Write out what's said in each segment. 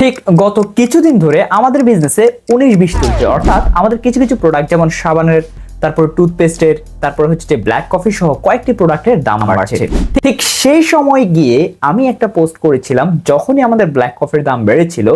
ঠিক গত কিছুদিন ধরে আমাদের বিজনেসে উনিশ বিশ চলছে। অর্থাৎ আমাদের কিছু কিছু প্রোডাক্ট যেমন সাবানের তারপর টুথপেস্টের তারপর হচ্ছে যে ব্ল্যাক কফি সহ কয়েকটি প্রোডাক্টের দাম বাড়ছে। ঠিক সেই সময় গিয়ে আমি একটা পোস্ট করেছিলাম যখনই আমাদের ব্ল্যাক কফির দাম বেড়েছিল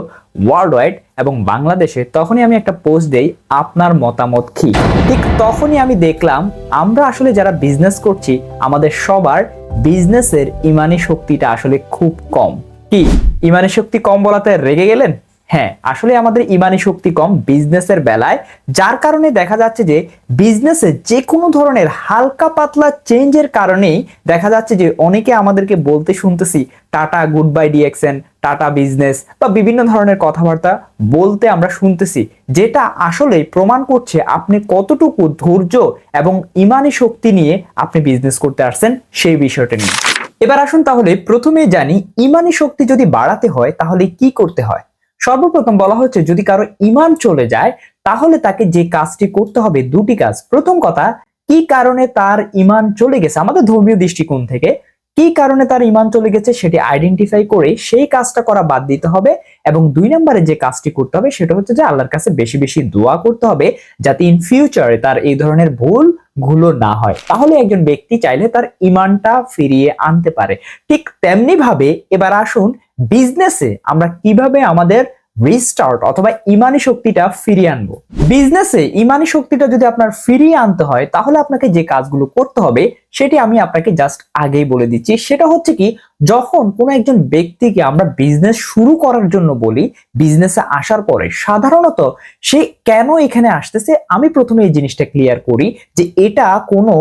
ওয়ার্ল্ড ওয়াইড এবং বাংলাদেশে তখনই আমি একটা পোস্ট দেই আপনার মতামত কি? ঠিক তখনই আমি দেখলাম আমরা আসলে যারা বিজনেস করছি আমাদের সবার বিজনেসের ইমানি শক্তিটা আসলে খুব কম। কি? ইমানি শক্তি কম বলাতে রেগে গেলেন? হ্যাঁ আসলে আমাদের ইমানি শক্তি কম বিজনেসের বেলায়, যার কারণে দেখা যাচ্ছে যে বিজনেসে যে কোনো ধরনের হালকা পাতলা চেঞ্জের কারণেই দেখা যাচ্ছে যে অনেকে আমাদেরকে বলতে শুনতেছি, tata goodbye DXN tata business বা বিভিন্ন ধরনের কথাবার্তা বলতে আমরা শুনতেছি, যেটা আসলে প্রমাণ করছে আপনি কতটুকু ধৈর্য এবং ইমানি শক্তি নিয়ে আপনি বিজনেস করতে আসছেন সেই বিষয়টা নিয়ে। এবার আসুন তাহলে প্রথমে জানি ইমানি শক্তি যদি বাড়াতে হয়, তাহলে কি করতে হয়? সর্বপ্রথম বলা হচ্ছে যদি কারও ইমান চলে যায়, তাহলে তাকে যে কাজটি করতে হবে, দুটি কাজ। প্রথম কথা, কি কারণে তার ইমান চলে গেছে? আমাদের ধর্মীয় দৃষ্টিকোণ থেকে কি কারণে তার ইমান চলে গেছে সেটি আইডেন্টিফাই করে সেই কাজটা করা বাদ দিতে হবে এবং দুই নম্বরে যে কাজটি করতে হবে সেটা হচ্ছে যে আল্লাহর কাছে বেশি বেশি দোয়া করতে হবে যাতে ইন ফিউচারে তার এই ধরনের ভুলগুলো না হয়। তাহলে একজন ব্যক্তি চাইলে তার ইমানটা ফিরিয়ে আনতে পারে। ঠিক তেমনি ভাবে এবার আসুন বিজনেসে আমরা কীভাবে আমাদের রিস্টার্ট অথবা ইমানি শক্তিটা ফিরিয়ে আনব। বিজনেসে ইমানি শক্তিটা যদি আপনার ফিরিয়ে আনতে হয়, তাহলে আপনাকে যে কাজগুলো করতে হবে, সেটি আমি আপনাকে জাস্ট আগেই বলে দিচ্ছি। সেটা হচ্ছে কি, যখন কোনো একজন ব্যক্তিকে আমরা বিজনেস শুরু করার জন্য বলি বিজনেসে আসার পরে, সাধারণত সে কেন এখানে আসতেছে? আমি প্রথমে এই জিনিসটা ক্লিয়ার করি যে এটা কোনো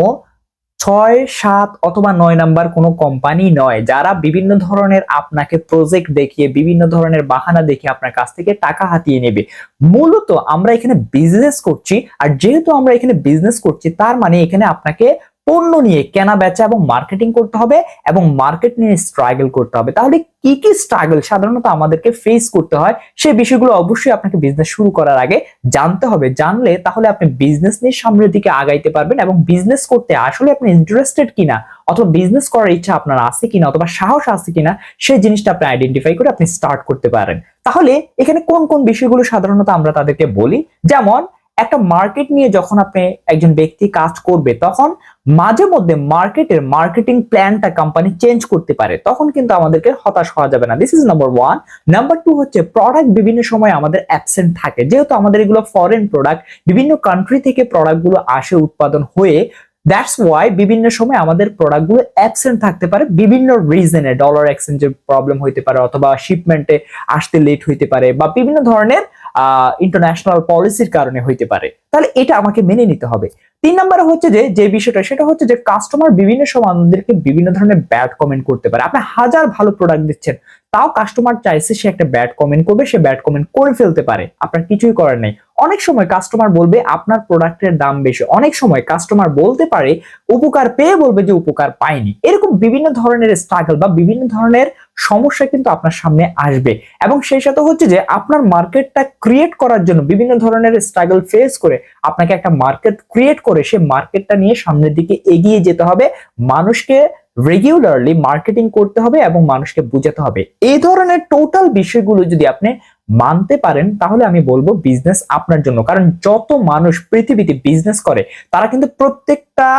ছয়, সাত অথবা নয় নাম্বার কোনো কোম্পানি নয়। যারা বিভিন্ন ধরনের আপনাকে প্রজেক্ট দেখিয়ে, বিভিন্ন ধরনের বাহানা দেখিয়ে আপনার কাছ থেকে টাকা হাতিয়ে নেবে। মূলত আমরা এখানে বিজনেস করছি, আর যেহেতু আমরা এখানে বিজনেস করছি, তার মানে এখানে আপনাকে পণ্য নিয়ে কেনা, বেচা এবং মার্কেটিং করতে হবে এবং মার্কেট নিয়ে স্ট্রাগল করতে হবে। তাহলে কি কি স্ট্রাগল সাধারণত আমাদেরকে ফেস করতে হয়? সেই বিষয়গুলো অবশ্যই আপনাকে বিজনেস শুরু করার আগে জানতে হবে। জানলে তাহলে আপনি বিজনেস নিয়ে সামনের দিকে আগাইতে পারবেন এবং বিজনেস করতে আসলে আপনি ইন্টারেস্টেড কিনা অথবা বিজনেস করার ইচ্ছা আপনার আছে কিনা অথবা সাহস আছে কিনা, সেই জিনিসটা আপনি আইডেন্টিফাই করে আপনি স্টার্ট করতে পারেন। তাহলে এখানে কোন কোন বিষয়গুলো সাধারণত আমরা তাদেরকে বলি? যেমন একটা মার্কেট নিয়ে যখন আপনি একজন ব্যক্তি কাজ করবে, তখন মাঝে মধ্যে মার্কেটের মার্কেটিং প্ল্যানটা কোম্পানি চেঞ্জ করতে পারে। তখন কিন্তু আমাদেরকে হতাশ হওয়া যাবে না। This is number one number two হচ্ছে প্রোডাক্ট বিভিন্ন সময় আমাদের অ্যাবসেন্ট থাকে। যেহেতু আমাদের এগুলো ফরেন প্রোডাক্ট বিভিন্ন কান্ট্রি থেকে প্রোডাক্টগুলো আসে উৎপাদন হয়ে দ্যাটস ওয়াই বিভিন্ন সময় আমাদের প্রোডাক্টগুলো অ্যাবসেন্ট থাকতে পারে, বিভিন্ন রিজনে ডলার এক্সচেঞ্জের প্রবলেম হইতে পারে অথবা শিপমেন্টে আসতে লেট হইতে পারে বা বিভিন্ন ধরনের ইন্টারন্যাশনাল পলিসির কারণে হইতে পারে। তাহলে এটা আমাকে মেনে নিতে হবে। তিন নম্বরে হচ্ছে যে যে বিষয়টা, সেটা হচ্ছে যে কাস্টমার বিভিন্ন সময় আমাদেরকে বিভিন্ন ধরনের ব্যাড কমেন্ট করতে পারে। আপনি হাজার ভালো প্রোডাক্ট দিচ্ছেন, তাও কাস্টমার চাইছে সে একটা ব্যাড কমেন্ট করবে, সে ব্যাড কমেন্ট করে ফেলতে পারে। আপনার কিছুই করার নেই। অনেক সময় কাস্টমার বলবে আপনার প্রোডাক্টের দাম বেশি। অনেক সময় কাস্টমার বলতে পারে, উপকার পেয়ে বলবে যে উপকার পায়নি। এরকম বিভিন্ন ধরনের স্ট্রাগল বা বিভিন্ন ধরনের সমস্যা কিন্তু আপনার সামনে আসবে। এবং সেই সাথে হচ্ছে যে আপনার মার্কেটটা ক্রিয়েট করার জন্য বিভিন্ন ধরনের স্ট্রাগল ফেস করে আপনাকে একটা মার্কেট ক্রিয়েট করে সে মার্কেটটা নিয়ে সামনের দিকে এগিয়ে যেতে হবে। মানুষকে রেগুলারলি মার্কেটিং করতে হবে এবং মানুষকে বুঝাতে হবে। এই ধরনের টোটাল বিষয়গুলো যদি আপনি মানতে পারেন, তাহলে আমি বলব বিজনেস আপনার জন্য। কারণ যত মানুষ পৃথিবীতে বিজনেস করে, তারা কিন্তু প্রত্যেকটা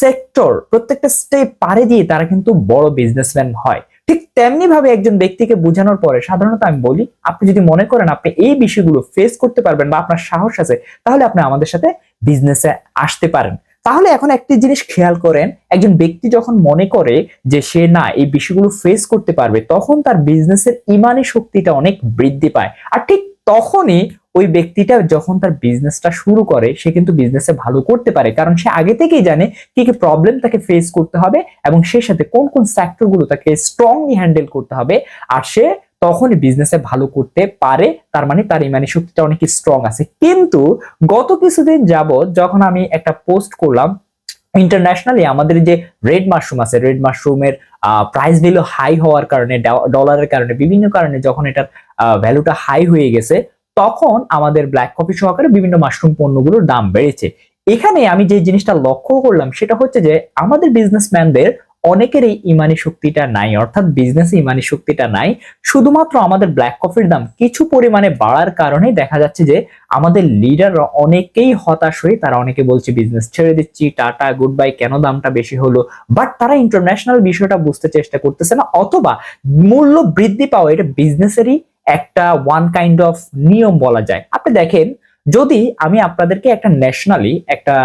সেক্টর প্রত্যেকটা স্টেপ পারে দিয়ে তারা কিন্তু বড় বিজনেসম্যান হয়। ঠিক তেমনি ভাবে একজন ব্যক্তিকে বোঝানোর পরে সাধারণত আমি বলি, আপনি যদি মনে করেন আপনি এই বিষয়গুলো ফেস করতে পারবেন বা আপনার সাহস আছে, তাহলে আপনি আমাদের সাথে বিজনেসে আসতে পারেন। তাহলে এখন একটি জিনিস খেয়াল করেন, একজন ব্যক্তি যখন মনে করে যে সে না এই বিষয়গুলো ফেস করতে পারবে, তখন তার বিজনেসের ইমানি শক্তিটা অনেক বৃদ্ধি পায়। আর ঠিক তখনই ওই ব্যক্তিটা যখন তার বিজনেসটা শুরু করে, সে কিন্তু বিজনেসে ভালো করতে পারে। কারণ সে আগে থেকেই জানে কি কি প্রবলেম তাকে ফেস করতে হবে এবং সেই সাথে কোন কোন সেক্টরগুলো তাকে স্ট্রংলি হ্যান্ডেল করতে হবে। আর সে তখনই বিজনেসে ভালো করতে পারে, তার মানে তার ইমানি শক্তিটা অনেক স্ট্রং আছে। কিন্তু গত কিছুদিন যাবত যখন আমি একটা পোস্ট করলাম ইন্টারন্যাশনালি আমাদের যে রেড মাশরুম আছে রেড মাশরুমের প্রাইস ভ্যালু হাই হওয়ার কারণে ডলারের কারণে, বিভিন্ন কারণে যখন এটার ভ্যালুটা হাই হয়ে গেছে, তখন আমাদের ব্ল্যাক কফি সহকারে বিভিন্ন মাশরুম পণ্যগুলোর দাম বেড়েছে। এখানে আমি যে জিনিসটা লক্ষ্য করলাম, সেটা হচ্ছে যে আমাদের বিজনেসম্যানদের অনেকের এই ইমানি শক্তিটা নাই, অর্থাৎ বিজনেসে ইমানি শক্তিটা নাই। শুধুমাত্র আমাদের ব্ল্যাক কফির দাম কিছু পরিমাণে বাড়ার কারণে দেখা যাচ্ছে যে আমাদের লিডাররা অনেকেই হতাশ হয়ে তারা অনেকে বলছে বিজনেস ছেড়ে দিচ্ছি, টাটা গুড বাই কেন দামটা বেশি হলো? বাট তারা ইন্টারন্যাশনাল বিষয়টা বুঝতে চেষ্টা করতেছে না, অথবা মূল্য বৃদ্ধি পাওয়া এটা বিজনেসেরই একটা ওয়ান কাইন্ড অফ নিয়ম বলা যায়। আপনি দেখেন, যদি আমি আপনাদেরকে একটা ন্যাশনালি একটা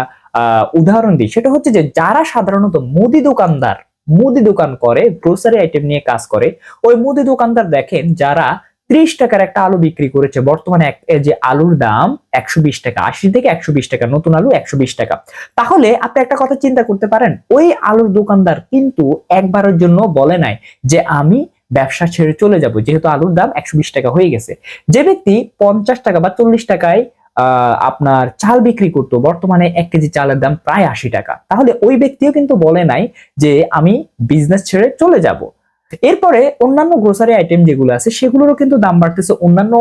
উদাহরণ দিই, সেটা হচ্ছে যে যারা সাধারণত মুদি দোকানদার মুদি দোকান করে গ্রোসারি আইটেম নিয়ে কাজ করে। ওই মুদি দোকানদার দেখেন যারা ত্রিশ টাকার একটা আলু বিক্রি করেছে। বর্তমানে এক- যে আলুর দাম একশো বিশ টাকা, আশি থেকে একশো বিশ টাকা, নতুন আলু একশো বিশ টাকা। তাহলে আপনি একটা কথা চিন্তা করতে পারেন, ওই আলুর দোকানদার কিন্তু একবারের জন্য বলে নাই যে আমি ব্যবসা ছেড়ে চলে যাব, যেহেতু আলুর দাম একশো বিশ টাকা হয়ে গেছে। যে ব্যক্তি পঞ্চাশ টাকা বা চল্লিশ টাকায় আপনার চাল বিক্রি করতো, বর্তমানে এক কেজি চালের দাম প্রায় আশি টাকা। তাহলে ওই ব্যক্তিও কিন্তু বলে নাই যে আমি বিজনেস ছেড়ে চলে যাব। এরপরে অন্যান্য গ্রোসারি আইটেম যেগুলো আছে, সেগুলোরও কিন্তু দাম বাড়তেছে। অন্যান্য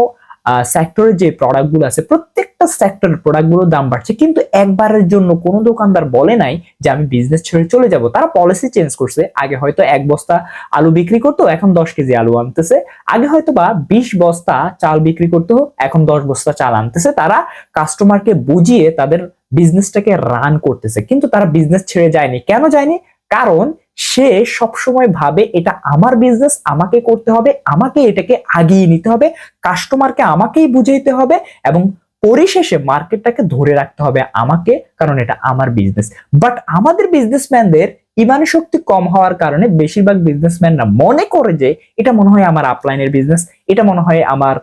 সেক্টরের যে প্রোডাক্টগুলো আছে, প্রত্যেকটা সেক্টরের প্রোডাক্টগুলোর দাম বাড়ছে। কিন্তু একবারের জন্য কোনো দোকানদার বলে নাই যে আমি বিজনেস ছেড়ে চলে যাব। তারা পলিসি চেঞ্জ করছে। আগে হয়তো এক বস্তা আলু বিক্রি করতো, এখন দশ কেজি আলু আনতেছে। আগে হয়তো বা বিশ বস্তা চাল বিক্রি করতো, এখন দশ বস্তা চাল আনতেছে। তারা কাস্টমারকে বুঝিয়ে তাদের বিজনেসটাকে রান করতেছে। কিন্তু তারা বিজনেস ছেড়ে যায়নি। কেন যায়নি? কারণ সে সবসময় ভাবে, এটা আমার বিজনেস আমাকে করতে হবে, আমাকে এটাকে আগিয়ে নিতে হবে কাস্টমারকে আমাকেই বুঝাইতে হবে এবং পরিশেষে মার্কেটটাকে ধরে রাখতে হবে আমাকে, কারণ এটা আমার বিজনেস বাট আমাদের বিজনেসম্যানদের ইমানি শক্তি কম হওয়ার কারণে বেশিরভাগ বিজনেসম্যানরা মনে করে যে, এটা মনে হয় আমার আপলাইনের বিজনেস এটা মনে হয় আমার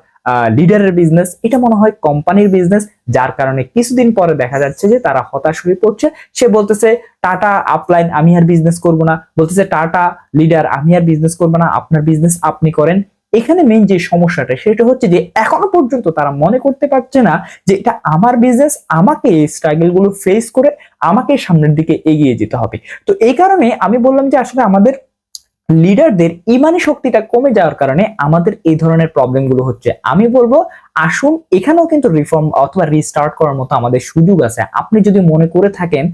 লিডারের বিজনেস এটা মনে হয় কোম্পানির বিজনেস যার কারণে কিছুদিন পরে দেখা যাচ্ছে যে তারা হতাশ হয়ে পড়ছে। সে বলতেছে, টাটা আপলাইন আমি আর বিজনেস করব না। বলতেছে, টাটা লিডার আমি আর বিজনেস করব না, আপনার বিজনেস আপনি করেন। এখানে মেইন যে সমস্যাটা, সেটা হচ্ছে যে এখনও পর্যন্ত তারা মনে করতে পারছে না যে এটা আমার বিজনেস আমাকে এই স্ট্রাগলগুলো ফেস করে আমাকে সামনের দিকে এগিয়ে যেতে হবে। তো এই কারণে আমি বললাম যে আসলে আমাদের লিডারদের ইমানি শক্তিটা কমে যাওয়ার কারণে আমাদের এই ধরনের প্রবলেমগুলো হচ্ছে। আমি বলব, আসুন, এখানেও কিন্তু রিফর্ম অথবা রিস্টার্ট করার মতো আমাদের সুযোগ আছে। আপনি যদি মনে করে থাকেন,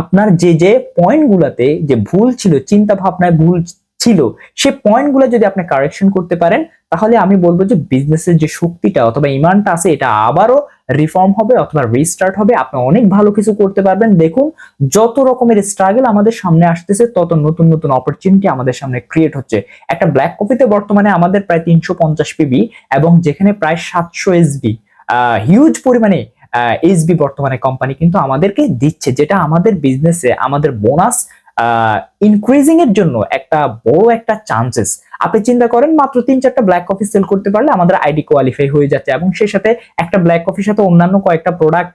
আপনার যে যে পয়েন্টগুলোতে যে ভুল ছিল চিন্তা ভাবনায় ভুল ছিল, সে পয়েন্টগুলো যদি আপনি কারেকশন করতে পারেন, তাহলে আমি বলব যে বিজনেসের যে শক্তিটা অথবা ইমানটা আছে, এটা আবারও রিফর্ম হবে অথবা রিস্টার্ট হবে। আপনি অনেক ভালো কিছু করতে পারবেন। দেখুন, যত রকমের স্ট্রাগল আমাদের সামনে আসতেছে, তত নতুন নতুন অপরচুনিটি আমাদের সামনে ক্রিয়েট হচ্ছে। একটা ব্ল্যাক কফিতে বর্তমানে আমাদের প্রায় তিনশো পঞ্চাশ পিবি এবং যেখানে প্রায় সাতশো এসবি হিউজ পরিমাণে এসবি বর্তমানে কোম্পানি কিন্তু আমাদেরকে দিচ্ছে, যেটা আমাদের বিজনেসে আমাদের বোনাস ইনক্রিজিং এর জন্য একটা বড় একটা চান্সেস আপনি চিন্তা করেন, মাত্র তিন চারটা ব্ল্যাক কফি সেল করতে পারলে আমাদের আইডি কোয়ালিফাই হয়ে যাচ্ছে এবং সেই সাথে একটা ব্ল্যাক কফির সাথে অন্যান্য কয়েকটা প্রোডাক্ট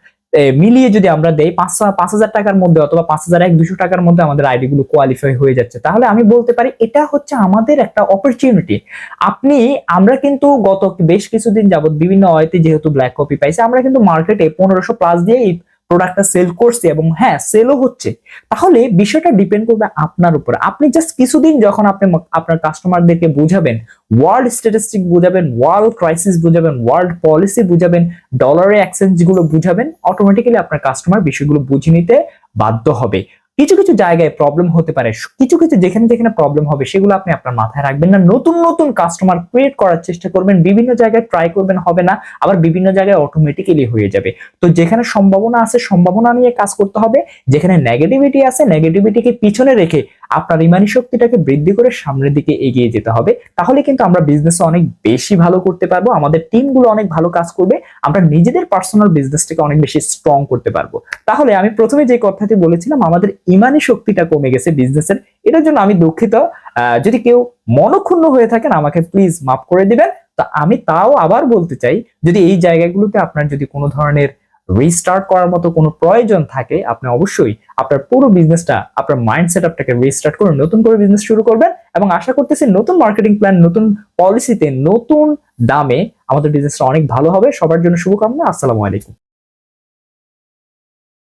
মিলিয়ে যদি আমরা দেই, পাঁচ পাঁচ হাজার টাকার মধ্যে অথবা পাঁচ হাজার এক দুশো টাকার মধ্যে আমাদের আইডি গুলো কোয়ালিফাই হয়ে যাচ্ছে। তাহলে আমি বলতে পারি, এটা হচ্ছে আমাদের একটা অপরচুনিটি আপনি, আমরা কিন্তু গত বেশ কিছুদিন যাবত বিভিন্ন ওয়েতে যেহেতু ব্ল্যাক কপি পাইছি, আমরা কিন্তু মার্কেটে পনেরোশো প্লাস দিয়ে প্রোডাক্টটা সেল করছে এবং হ্যাঁ সেলও হচ্ছে, তাহলে বিষয়টা ডিপেন্ড করবে আপনার উপর। আপনি জাস্ট কিছুদিন যখন আপনি আপনার কাস্টমারদেরকে বুঝাবেন ওয়ার্ল্ড স্ট্যাটিস্টিক বুঝাবেন ওয়ার্ল্ড ক্রাইসিস বুঝাবেন ওয়ার্ল্ড পলিসি বুঝাবেন ডলারের এক্সচেঞ্জগুলো বুঝাবেন অটোমেটিক্যালি আপনার কাস্টমার বিষয়গুলো বুঝে নিতে বাধ্য হবে। কিছু কিছু জায়গায় প্রবলেম হতে পারে। কিছু কিছু যেখানে যেখানে প্রবলেম হবে, সেগুলো আপনি আপনার মাথায় রাখবেন না। নতুন নতুন কাস্টমার ক্রিয়েট করার চেষ্টা করবেন। বিভিন্ন জায়গায় ট্রাই করবেন, হবে না। আবার বিভিন্ন জায়গায় অটোমেটিক্যালি হয়ে যাবে। তো যেখানে সম্ভাবনা আছে, সম্ভাবনা নিয়ে কাজ করতে হবে। যেখানে নেগেটিভিটি আছে নেগেটিভিটিকে পিছনে রেখে আপনার ইমানি শক্তিটাকে বৃদ্ধি করে সামনের দিকে এগিয়ে যেতে হবে, তাহলে কিন্তু আমরা বিজনেসে অনেক বেশি ভালো করতে পারব, আমাদের টিমগুলো অনেক ভালো কাজ করবে, আমরা নিজেদের পার্সোনাল বিজনেসটাকে অনেক বেশি স্ট্রং করতে পারব। তাহলে আমি প্রথমে যে কথাটি বলেছিলাম, আমাদের ইমানি শক্তিটা কমে গেছে বিজনেসের এটার জন্য আমি দুঃখিত। যদি কেউ মনক্ষুণ্ণ হয়ে থাকেন, আমাকে প্লিজ মাফ করে দিবেন। তা আমি তাও আবার বলতে চাই, যদি এই জায়গাগুলোতে আপনার যদি কোনো ধরনের রিস্টার্ট করার মতো কোনো প্রয়োজন থাকে, আপনি অবশ্যই আপনার পুরো বিজনেসটা আপনার মাইন্ড সেট আপটাকে রিস্টার্ট করে নতুন করে বিজনেস শুরু করবেন এবং আশা করতেছি নতুন মার্কেটিং প্ল্যান নতুন পলিসিতে নতুন দামে আমাদের বিজনেসটা অনেক ভালো হবে। সবার জন্য শুভকামনা। আসসালামু আলাইকুম।